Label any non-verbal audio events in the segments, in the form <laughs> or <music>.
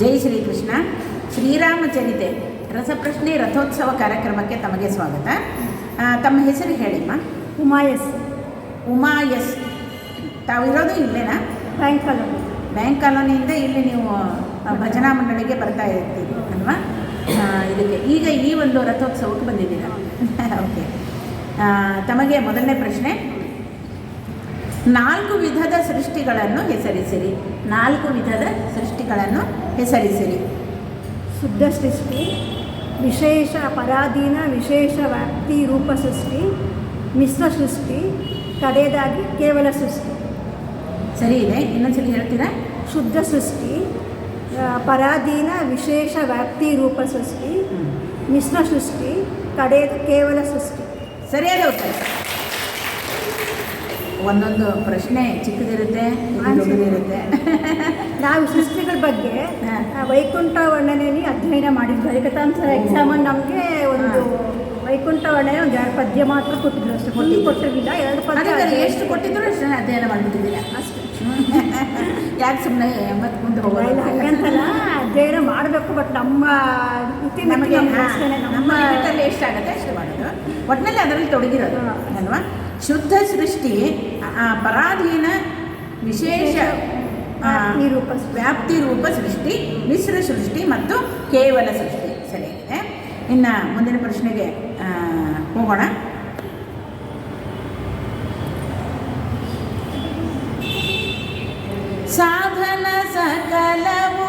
ಜೈ ಶ್ರೀಕೃಷ್ಣ. ಶ್ರೀರಾಮಚರಿತೆ ರಸಪ್ರಶ್ನೆ ರಥೋತ್ಸವ ಕಾರ್ಯಕ್ರಮಕ್ಕೆ ತಮಗೆ ಸ್ವಾಗತ. ತಮ್ಮ ಹೆಸರು ಹೇಳಿಮ್ಮ. ಉಮಾಯಸ್. ಉಮಾಯಸ್. ತಾವು ತಾವಿರೋದು ಇಲ್ಲೇನಾ? Bank colony. ಬ್ಯಾಂಕ್ ಕಾಲೋನಿಯಿಂದ ಇಲ್ಲಿ ನೀವು ಭಜನಾ ಮಂಡಳಿಗೆ ಬರ್ತಾ ಇರ್ತೀವಿ ಅಲ್ವಾ? ಇದಕ್ಕೆ. ಈಗ ಈ ಒಂದು ರಥೋತ್ಸವಕ್ಕೆ ಬಂದಿದ್ದೀರಾ? ಓಕೆ. ತಮಗೆ ಮೊದಲನೇ ಪ್ರಶ್ನೆ. ನಾಲ್ಕು ವಿಧದ ಸೃಷ್ಟಿಗಳನ್ನು ಹೆಸರಿಸಿರಿ. ನಾಲ್ಕು ವಿಧದ ಸೃಷ್ಟಿಗಳನ್ನು ಹೆಸರಿಸಿರಿ. ಶುದ್ಧ ಸೃಷ್ಟಿ ವಿಶೇಷ ಪರಾಧೀನ ವಿಶೇಷ ವ್ಯಾಪ್ತಿ ರೂಪ ಸೃಷ್ಟಿ ಮಿಶ್ರ ಸೃಷ್ಟಿ ಕಡೆಯದಾಗಿ ಕೇವಲ ಸೃಷ್ಟಿ. ಸರಿ ಇದೆ ಇನ್ನೊಂದ್ಸಲಿ ಹೇಳ್ತೀರಾ? ಶುದ್ಧ ಸೃಷ್ಟಿ ಪರಾಧೀನ ವಿಶೇಷ ವ್ಯಾಪ್ತಿ ರೂಪ ಸೃಷ್ಟಿ ಮಿಶ್ರ ಸೃಷ್ಟಿ ಕಡೆ ಕೇವಲ ಸೃಷ್ಟಿ. ಸರಿಯಾದ ಉತ್ತರ. ಒಂದೊಂದು ಪ್ರಶ್ನೆ ಚಿಕ್ಕದಿರುತ್ತೆ ಇರುತ್ತೆ ದೊಡ್ಡದಿರುತ್ತೆ. ನಾವು ಸೃಷ್ಟಿಗಳ ಬಗ್ಗೆ ವೈಕುಂಠ ವರ್ಣನೆಯಲ್ಲಿ ಅಧ್ಯಯನ ಮಾಡಿದ್ವಿ. ಸರ್ ಎಕ್ಸಾಮಲ್ಲಿ ನಮಗೆ ಒಂದು ವೈಕುಂಠ ವರ್ಣನೆ ಒಂದು ಎರಡು ಪದ್ಯ ಮಾತ್ರ ಕೊಟ್ಟಿದ್ರು ಅಷ್ಟು. ಕೊಟ್ಟು ಕೊಟ್ಟಿರಲಿಲ್ಲ ಎರಡು ಪದ್ಯ ಅದಕ್ಕೆ ಎಷ್ಟು ಕೊಟ್ಟಿದ್ರು ಅಷ್ಟೇ ಅಧ್ಯಯನ ಮಾಡಿಬಿಟ್ಟಿದ್ದಿಲ್ಲ ಅಷ್ಟು. ಯಾಕೆ ಸುಮ್ಮನೆ ಎಂಬತ್ತು ಮುಂದೆ ಹೋಗಲ್ಲ ಹಂಗಂತಲ್ಲ. ಅಧ್ಯಯನ ಮಾಡಬೇಕು ಬಟ್ ನಮ್ಮ ನಮಗೆ ನಮ್ಮ ಲಿಮಿಟಲ್ಲಿ ಎಷ್ಟಾಗುತ್ತೆ ಅಷ್ಟು ಮಾಡೋದು. ಒಟ್ಟಿನಲ್ಲಿ ಅದರಲ್ಲಿ ತೊಡಗಿರೋದು. ಅಲ್ವಾ? ಶುದ್ಧ ಸೃಷ್ಟಿ ಆ, ಪರಾಧೀನ ವಿಶೇಷ ರೂಪ ಸೃಷ್ಟಿ. ವ್ಯಾಪ್ತಿ ರೂಪ ಸೃಷ್ಟಿ ಮಿಶ್ರ ಸೃಷ್ಟಿ ಮತ್ತು ಕೇವಲ ಸೃಷ್ಟಿ. ಸರಿಯಾಗಿದೆ ಇನ್ನು ಮುಂದಿನ ಪ್ರಶ್ನೆಗೆ ಹೋಗೋಣ. ಸಾಧನ ಸಕಲವು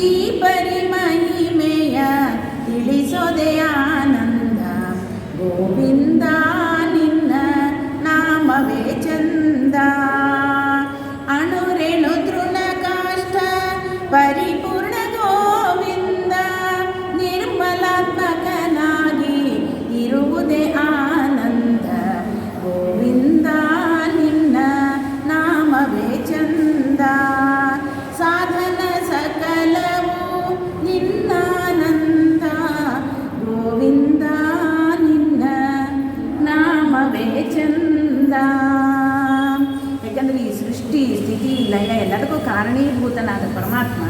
ಈ ಪರಿಮಹಿಮೆಯ ತಿಳಿಸೋದೆ ಆನಂದ ಗೋವಿಂದ ನಿನ್ನ ನಾಮವೇ ಚಂದ ಯಾಕಂದರೆ ಈ ಸೃಷ್ಟಿ, ಸ್ಥಿತಿ, ಲಯ ಎಲ್ಲದಕ್ಕೂ ಕಾರಣೀಭೂತನಾದ ಪರಮಾತ್ಮ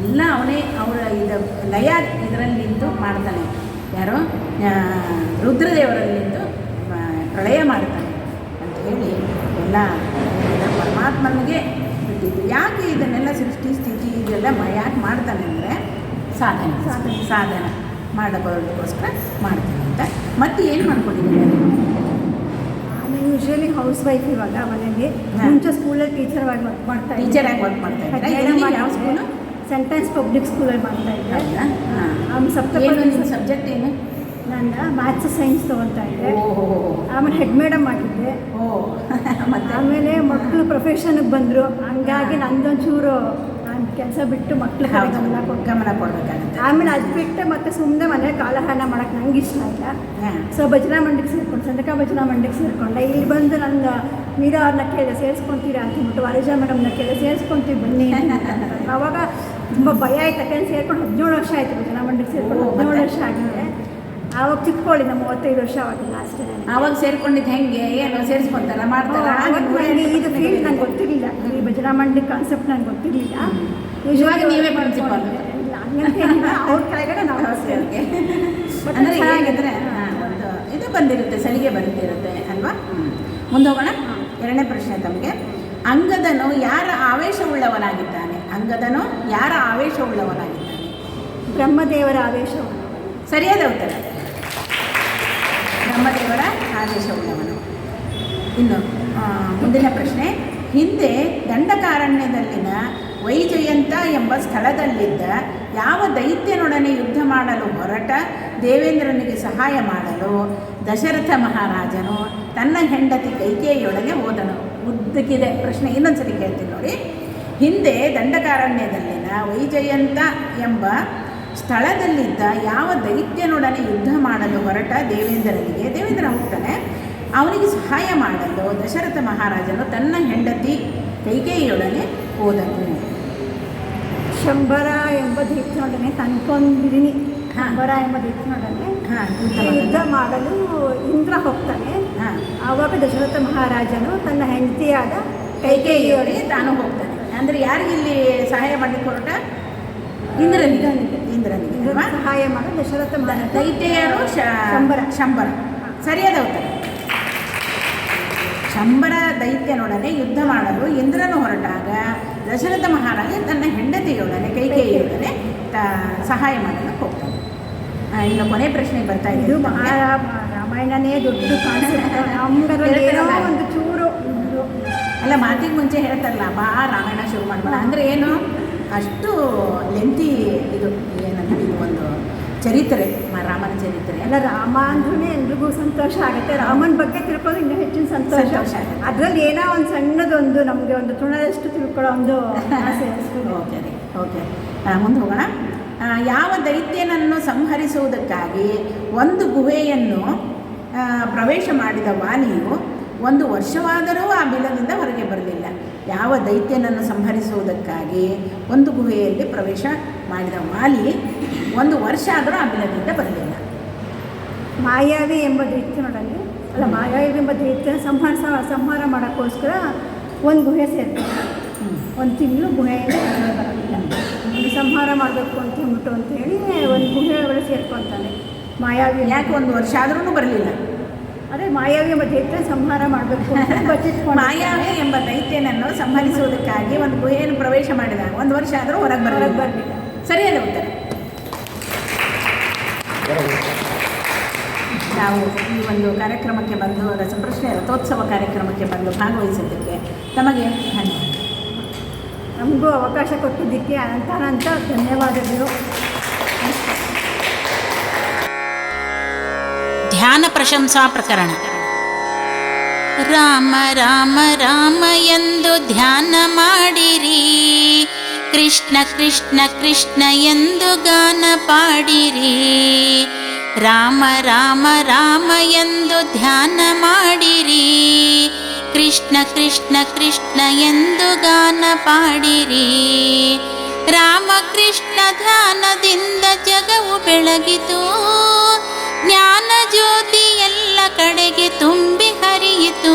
ಎಲ್ಲ ಅವನೇ ಅವರ ಇದು ಲಯ ಇದರಲ್ಲಿ ನಿಂತು ಮಾಡ್ತಾನೆ. ಯಾರೋ? ರುದ್ರದೇವರಲ್ಲಿ ನಿಂತು ಪ್ರಳಯ ಮಾಡ್ತಾನೆ ಅಂತ ಹೇಳಿ ಎಲ್ಲ ಪರಮಾತ್ಮನಿಗೆ ಬಿಟ್ಟಿದ್ದು. ಯಾಕೆ ಇದನ್ನೆಲ್ಲ ಸೃಷ್ಟಿ, ಸ್ಥಿತಿ ಇದೆಲ್ಲ ಯಾಕೆ ಮಾಡ್ತಾನೆ ಅಂದರೆ ಸಾಧನೆ ಸಾಧನೆ. ಸಾಧನ ಮಾಡಬಹುದಕ್ಕೋಸ್ಕರ ಮಾಡ್ತಾನೆ ಅಂತ. ಮತ್ತೆ ಏನು ಮಾಡ್ಕೊಂಡಿದ್ದೀನಿ ನಾನು ಯೂಶಲಿ ಹೌಸ್ ವೈಫ್ ಇವಾಗ ಮನೆಯಲ್ಲಿ. ಮುಂಚೆ ಸ್ಕೂಲಲ್ಲಿ ಟೀಚರ್ ಆಗಿ ವರ್ಕ್ ಮಾಡ್ತಾ ಟೀಚರ್ ಆಗಿ ವರ್ಕ್ ಮಾಡ್ತಾ ಇದ್ದೀರಾ ಯಾವ ಸ್ಕೂಲು ಸೆಂಟೆನ್ಸ್ ಪಬ್ಲಿಕ್ ಸ್ಕೂಲಲ್ಲಿ ಮಾಡ್ತಾ ಇದ್ದೆ. ಸಪ್ತಪದಿ ನಿಮ್ಮ ಸಬ್ಜೆಕ್ಟ್ ಏನು ನಾನು ಮ್ಯಾಥ್ಸ್ ಸೈನ್ಸ್ ತೊಗೊತಾ ಇದ್ದೆ. ಆಮೇಲೆ ಹೆಡ್ ಮೇಡಮ್ ಆಗಿದ್ದೆ. <laughs> ಆಮೇಲೆ ಮಕ್ಕಳು ಪ್ರೊಫೆಷನ್ಗೆ ಬಂದರು. ಹಂಗಾಗಿ ನಂದೊಂಚೂರು ಕೆಲಸ ಬಿಟ್ಟು ಮಕ್ಕಳು ಗಮನ ಕೊಟ್ಟೆ ಗಮನ ಕೊಡಬೇಕಾಗುತ್ತೆ. ಆಮೇಲೆ ಅದು ಬಿಟ್ಟು ಮತ್ತೆ ಸುಮ್ಮನೆ ಮನೆ ಕಾಲಹಾನ ಮಾಡೋಕ್ಕೆ ನಂಗೆ ಇಷ್ಟ ಇಲ್ಲ. ಸೊ ಭಜನಾ ಮಂಡಕ್ಕೆ ಸೇರ್ಕೊಂಡು ಸಂದಕ ಭಜನಾ ಮಂಡಕ್ಕೆ ಸೇರಿಕೊಂಡೆ. ಇಲ್ಲಿ ಬಂದು ನನ್ನ ಮೀರಾ ಅವ್ರನ್ನ ಕೇಳಿದೆ ಸೇರಿಸ್ಕೊಂತೀರಾ? ಅಂತ ವರಜಾ ವಾರಿಜಾ ಮೇಡಮ್ನ ಕೇಳಿದೆ ಸೇರಿಸ್ಕೊಂತೀವಿ ಬನ್ನಿ. <laughs> ಅವಾಗ ತುಂಬ ಭಯ ಆಯ್ತು ಯಾಕಂದ್ರೆ ಸೇರ್ಕೊಂಡು ಹದಿನೇಳು ವರ್ಷ ಆಯಿತು ಭಜನಾ ಮಂಡಿಗೆ ಸೇರ್ಕೊಂಡು ಓ, ಹದಿನೇಳು ಮತ್ತೆ? ವರ್ಷ ಆಗಿದೆ ಆವಾಗ ಚಿಕ್ಕೋಳಿ ನಮ್ಮ ಮೂವತ್ತೈದು ವರ್ಷ ಆಗಿಲ್ಲ ಅಷ್ಟೇ ಅವಾಗ ಆವಾಗ ಸೇರ್ಕೊಂಡಿದ್ದು ಹೆಂಗೆ? ಏನು ಸೇರಿಸ್ಕೊಂತಾರ ಮಾಡ್ತಾರ? ನನಗೆ ಇದು ಫೀಲ್ಡ್ ನಂಗೆ ಗೊತ್ತಿರಲಿಲ್ಲ. ಈ ಭಜನಾ ಮಂಡಳಿ ಕಾನ್ಸೆಪ್ಟ್ ನಂಗೆ ಗೊತ್ತಿರಲಿಲ್ಲ. ಇವಾಗ ನೀವೇ ಪ್ರಿನ್ಸಿಪಾಲ್ ಇಲ್ಲ ಅವ್ರ ಕೆಳಗಡೆ ನಾವು But ಅಂದರೆ. ಹೇಗಿದ್ರೆ ಒಂದು ಇದು ಬಂದಿರುತ್ತೆ ಸಲಿಗೆ ಬಂದಿರುತ್ತೆ ಅಲ್ವಾ? ಮುಂದೆ ಹೋಗೋಣ. ಎರಡನೇ ಪ್ರಶ್ನೆ ತಮಗೆ. ಅಂಗದನು ಯಾರ ಆವೇಶವುಳ್ಳವನಾಗಿದ್ದಾನೆ? ಅಂಗದನು ಯಾರ ಆವೇಶವುಳ್ಳವನಾಗಿದ್ದಾನೆ? ಬ್ರಹ್ಮದೇವರ ಆವೇಶ ಸರಿಯಾದ ಉತ್ತರ. ಬ್ರಹ್ಮದೇವರ ಆದೇಶವುಳ್ಳವನು ಇನ್ನು ಮುಂದಿನ ಪ್ರಶ್ನೆ, ಹಿಂದೆ ದಂಡಕಾರಣ್ಯದಲ್ಲಿನ ವೈಜಯಂತ ಎಂಬ ಸ್ಥಳದಲ್ಲಿದ್ದ ಯಾವ ದೈತ್ಯನೊಡನೆ ಯುದ್ಧ ಮಾಡಲು ಹೊರಟ ದೇವೇಂದ್ರನಿಗೆ ಸಹಾಯ ಮಾಡಲು ದಶರಥ ಮಹಾರಾಜನು ತನ್ನ ಹೆಂಡತಿ ಕೈಕೇಯಿಯೊಡನೆ ಹೋದನು. ಉದ್ದಕ್ಕಿದೆ ಪ್ರಶ್ನೆ, ಇನ್ನೊಂದ್ಸರಿ ಕೇಳ್ತೀನಿ ನೋಡಿ. ಹಿಂದೆ ದಂಡಕಾರಣ್ಯದಲ್ಲಿನ ವೈಜಯಂತ ಎಂಬ ಸ್ಥಳದಲ್ಲಿದ್ದ ಯಾವ ದೈತ್ಯನೊಡನೆ ಯುದ್ಧ ಮಾಡಲು ಹೊರಟ ದೇವೇಂದ್ರನಿಗೆ ದೇವೇಂದ್ರ ಹೋಗ್ತಾನೆ ಅವನಿಗೆ ಸಹಾಯ ಮಾಡಲು ದಶರಥ ಮಹಾರಾಜನು ತನ್ನ ಹೆಂಡತಿ ಕೈಕೇಯಿಯೊಡನೆ ಹೋದನು. ಶಂಬರ ಎಂಬ ದೈತ್ಯನೊಡನೆ ತನ್ಕೊಂಡಿದ್ದೀನಿ ಹಾ. ಶಂಬರ ಎಂಬ ದೈತ್ಯನೊಡನೆ ಹಾಂ ಯುದ್ಧ ಮಾಡಲು. ಇಂದ್ರ ಹೋಗ್ತಾನೆ. ಹಾಂ. ಆವಾಗ ದಶರಥ ಮಹಾರಾಜನು ತನ್ನ ಹೆಂಡತಿಯಾದ ಕೈಕೇಯಿಯೊಡನೆ ತಾನು ಹೋಗ್ತಾನೆ. ಅಂದರೆ ಯಾರಿಗಿಲ್ಲಿ ಸಹಾಯ ಮಾಡಲಿಕ್ಕೆ ಹೊರಟ ಇಂದ್ರನಿಗೆ. ಇಂದ್ರನಿಗೆ ಇಂದ್ರನ ಸಹಾಯ ಮಾಡೋ ದಶರಥ ದೈತ್ಯರು ಶಂಬರ. ಶಂಬರ. ಸರಿಯಾದ ಉತ್ತರ. ಶಂಬರ ದೈತ್ಯನೊಡನೆ ಯುದ್ಧ ಮಾಡಲು ಇಂದ್ರನು ಹೊರಟಾಗ ದಶರಥ ಮಹಾರಾಜ ತನ್ನ ಹೆಂಡತಿಯೊಡನೆ ಕೈಕೇಯಿಯೊಡನೆ ತ ಸಹಾಯ ಮಾಡಲು ಹೋಗ್ತಾನೆ. ಇನ್ನು ಕೊನೆ ಪ್ರಶ್ನೆ ಬರ್ತಾ ಇದ್ದು ಇದು ರಾಮಾಯಣನೇ ದೊಡ್ಡ ಒಂದು ಚೂರು ಅಲ್ಲ ಮಾತಿಗೆ ಮುಂಚೆ ಹೇಳ್ತಾರಲ್ಲ ಬಾ ರಾಮಾಯಣ ಶುರು ಮಾಡ್ಬೇಡ. ಅಂದರೆ ಏನು? ಅಷ್ಟು ಲೆಂತಿ ಇದು. ಚರಿತ್ರೆ. ಮ- ರಾಮನ ಚರಿತ್ರೆ. ಅಲ್ಲ ರಾಮ ಅಂದ್ರೂ ಎಲ್ರಿಗೂ ಸಂತೋಷ ಆಗುತ್ತೆ. ರಾಮನ ಬಗ್ಗೆ ತಿಳ್ಕೊಳ್ಳೋದು ಇನ್ನೂ ಹೆಚ್ಚಿನ ಸಂತೋಷ. ಅದರಲ್ಲಿ ಏನೋ ಒಂದು ಸಣ್ಣದೊಂದು ನಮಗೆ ಒಂದು ತುಣದಷ್ಟು ತಿಳ್ಕೊಳ್ಳೋ ಒಂದು ಆಸೆ. ಓಕೆ ರೀ ಓಕೆ. ಮುಂದೆ ಹೋಗೋಣ. ಯಾವ ದೈತ್ಯನನ್ನು ಸಂಹರಿಸುವುದಕ್ಕಾಗಿ ಒಂದು ಗುಹೆಯನ್ನು ಪ್ರವೇಶ ಮಾಡಿದ ವಾಲಿಯು ಒಂದು ವರ್ಷವಾದರೂ ಆ ಬಿಲದಿಂದ ಹೊರಗೆ ಬರಲಿಲ್ಲ. ಯಾವ ದೈತ್ಯನನ್ನು ಸಂಹರಿಸುವುದಕ್ಕಾಗಿ ಒಂದು ಗುಹೆಯಲ್ಲಿ ಪ್ರವೇಶ ಮಾಡಿದ ವಾಲಿ ಒಂದು ವರ್ಷ ಆದರೂ ಆ ಬಿಲದಿಂದ ಬರಲಿಲ್ಲ. ಮಾಯಾವಿ ಎಂಬ ದೈತ್ಯನೊಡನೆ ಅಲ್ಲ ಮಾಯಾವಿ ಎಂಬ ದೈತ್ಯನ ಸಂಹಾರ ಸಂಹಾರ ಮಾಡೋಕ್ಕೋಸ್ಕರ ಒಂದು ಗುಹೆ ಸೇರ್ತಾರೆ. ಒಂದು ತಿಂಗಳು ಗುಹೆಯಲ್ಲಿ ಬರಲಿಲ್ಲ. ಸಂಹಾರ ಮಾಡಬೇಕು ಅಂತ ಹೇಳ್ಬಿಟ್ಟು ಅಂತ ಹೇಳಿ ಒಂದು ಗುಹೆ ಒಳಗೆ ಸೇರ್ಕೊತಾನೆ ಮಾಯಾವಿ. ಯಾಕೆ ಒಂದು ವರ್ಷ ಆದ್ರೂ ಬರಲಿಲ್ಲ? ಅದೇ ಮಾಯಾವಿ ಎಂಬ ದೈತ್ಯ ಸಂಹಾರ ಮಾಡಬೇಕು ಮಾಯಾವಿ ಎಂಬ ದೈತ್ಯನನ್ನು ಸಂಹರಿಸುವುದಕ್ಕಾಗಿ ಒಂದು ಗುಹೆಯನ್ನು ಪ್ರವೇಶ ಮಾಡಿದಾಗ ಒಂದು ವರ್ಷ ಆದರೂ ಹೊರಗೆ ಹೊರಗೆ ಬರಲಿಲ್ಲ. ಬರಲಿಲ್ಲ ಸರಿಯಾದ ಉತ್ತರ? ನಾವು ಈ ಒಂದು ಕಾರ್ಯಕ್ರಮಕ್ಕೆ ಬಂದು ರಸಪ್ರಶ್ನೆ ರಥೋತ್ಸವ ಕಾರ್ಯಕ್ರಮಕ್ಕೆ ಬಂದು ಭಾಗವಹಿಸಿದ್ದಕ್ಕೆ ತಮಗೆ ಧನ್ಯವಾದ ನಮಗೂ ಅವಕಾಶ ಕೊಟ್ಟಿದ್ದಕ್ಕೆ ಅನಂತಾನಂತ ಧನ್ಯವಾದಗಳು. ಧ್ಯಾನ ಪ್ರಶಂಸಾ ಪ್ರಕರಣ. ರಾಮ ರಾಮ ರಾಮ ಎಂದು ಧ್ಯಾನ ಮಾಡಿರಿ. ಕೃಷ್ಣ ಕೃಷ್ಣ ಕೃಷ್ಣ ಎಂದು ಗಾನ ಪಾಡಿರಿ. ರಾಮ ರಾಮ ರಾಮ ಎಂದು ಧ್ಯಾನ ಮಾಡಿರಿ. ಕೃಷ್ಣ ಕೃಷ್ಣ ಕೃಷ್ಣ ಎಂದು ಗಾನ ಪಾಡಿರಿ. ರಾಮ, ಕೃಷ್ಣ ಧ್ಯಾನದಿಂದ ಜಗವು ಬೆಳಗಿತು. ಜ್ಞಾನ ಜ್ಯೋತಿ ಎಲ್ಲ ಕಡೆಗೆ ತುಂಬಿ ಹರಿಯಿತು.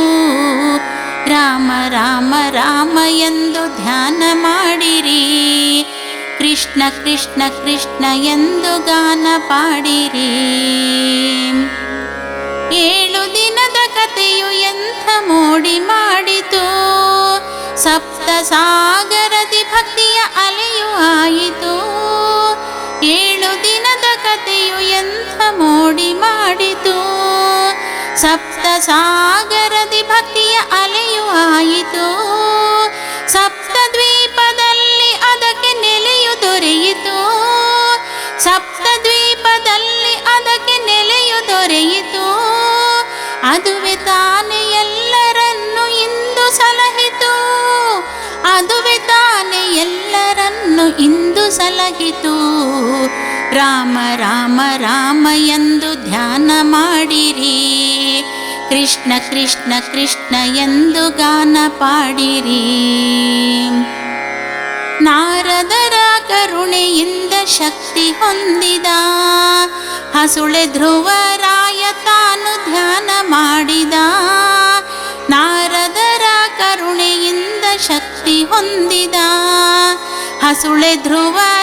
ರಾಮ ರಾಮ ರಾಮ ಎಂದು ಧ್ಯಾನ ಮಾಡಿರಿ. ಕೃಷ್ಣ ಕೃಷ್ಣ ಕೃಷ್ಣ ಎಂದು ಗಾನ ಪಾಡಿರಿ. ಏಳು ದಿನದ ಕಥೆಯು ಎಂಥ ಮೋಡಿ ಮಾಡಿತು. ಸಪ್ತ ಸಾಗರದಿ ಭಕ್ತಿಯ ಅಲೆಯು ಆಯಿತು. ಕಥೆಯು ಎಂಥ ಮೋಡಿ ಮಾಡಿತು? ಸಪ್ತ ಸಾಗರದಿ ಭಕ್ತಿಯ ಅಲೆಯು ಆಯಿತು. ಸಪ್ತ ದ್ವೀಪದಲ್ಲಿ ಅದಕ್ಕೆ ನೆಲೆಯು ದೊರೆಯಿತು. ಸಪ್ತ ದ್ವೀಪದಲ್ಲಿ ಅದಕ್ಕೆ ನೆಲೆಯು ದೊರೆಯಿತು. ಅದುವೆ ತಾನೇ ಎಲ್ಲರನ್ನು ಇಂದು ಸಲಹಿತು. ಅದುವೆ ತಾನೇ ಎಲ್ಲರನ್ನು ಇಂದು ಸಲಹಿತು. ರಾಮ ರಾಮ ರಾಮ ಎಂದು ಧ್ಯಾನ ಮಾಡಿರಿ. ಕೃಷ್ಣ ಕೃಷ್ಣ ಕೃಷ್ಣ ಎಂದು ಗಾನ ಪಾಡಿರಿ. ನಾರದರ ಕರುಣೆಯಿಂದ ಶಕ್ತಿ ಹೊಂದಿದ ಹಸುಳೆ ಧ್ರುವರಾಯ ತಾನು ಧ್ಯಾನ ಮಾಡಿದ ನಾರದರ ಕರುಣೆಯಿಂದ ಶಕ್ತಿ ಹೊಂದಿದ ಹಸುಳೆ ತಾನು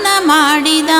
ಧ್ಯಾನ ಮಾಡಿದ